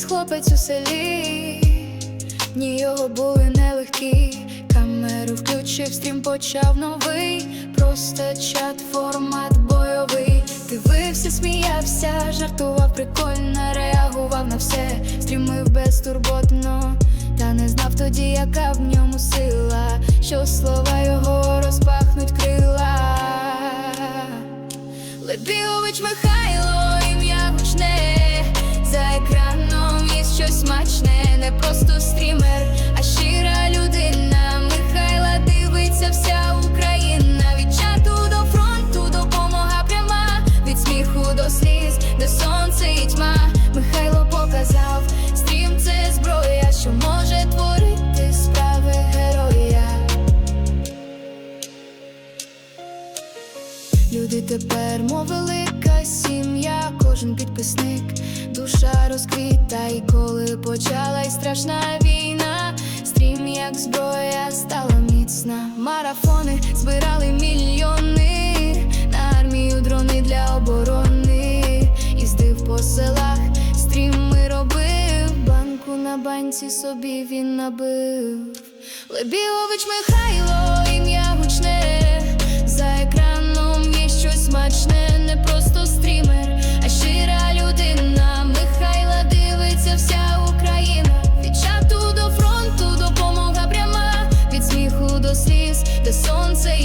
якийсь хлопець у селі, дні його були нелегкі. Камеру включив, стрім почав новий. Просто чат, формат бойовий. Дивився, сміявся, жартував прикольно, реагував на все, стрімив безтурботно. Та не знав тоді, яка в ньому сила, що слова його розпахнуть крила. Лебігович Михайло, щось смачне, не просто стрімер, а щира людина. Михайла дивиться вся Україна. Від чату до фронту допомога пряма, від сміху до сліз, де сонце і тьма. Михайло показав, стрім це зброя, що може творити справи героя. Люди тепер, мов велика сім'я, страшна війна, стрім як зброя стала міцна. Марафони збирали мільйони, на армію дрони для оборони, їздив по селах, стріми робив, банку на банці собі він набив. Лебіович Михайло, ім'я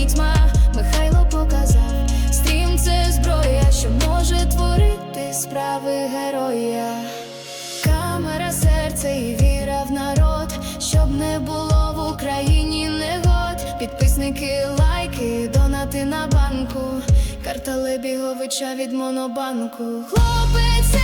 тьма. Михайло показав, стрім це зброя, що може творити справи героя. Камера, серце і віра в народ, щоб не було в Україні негод. Підписники, лайки, донати на банку. Карта Лебіговича від монобанку. Хлопець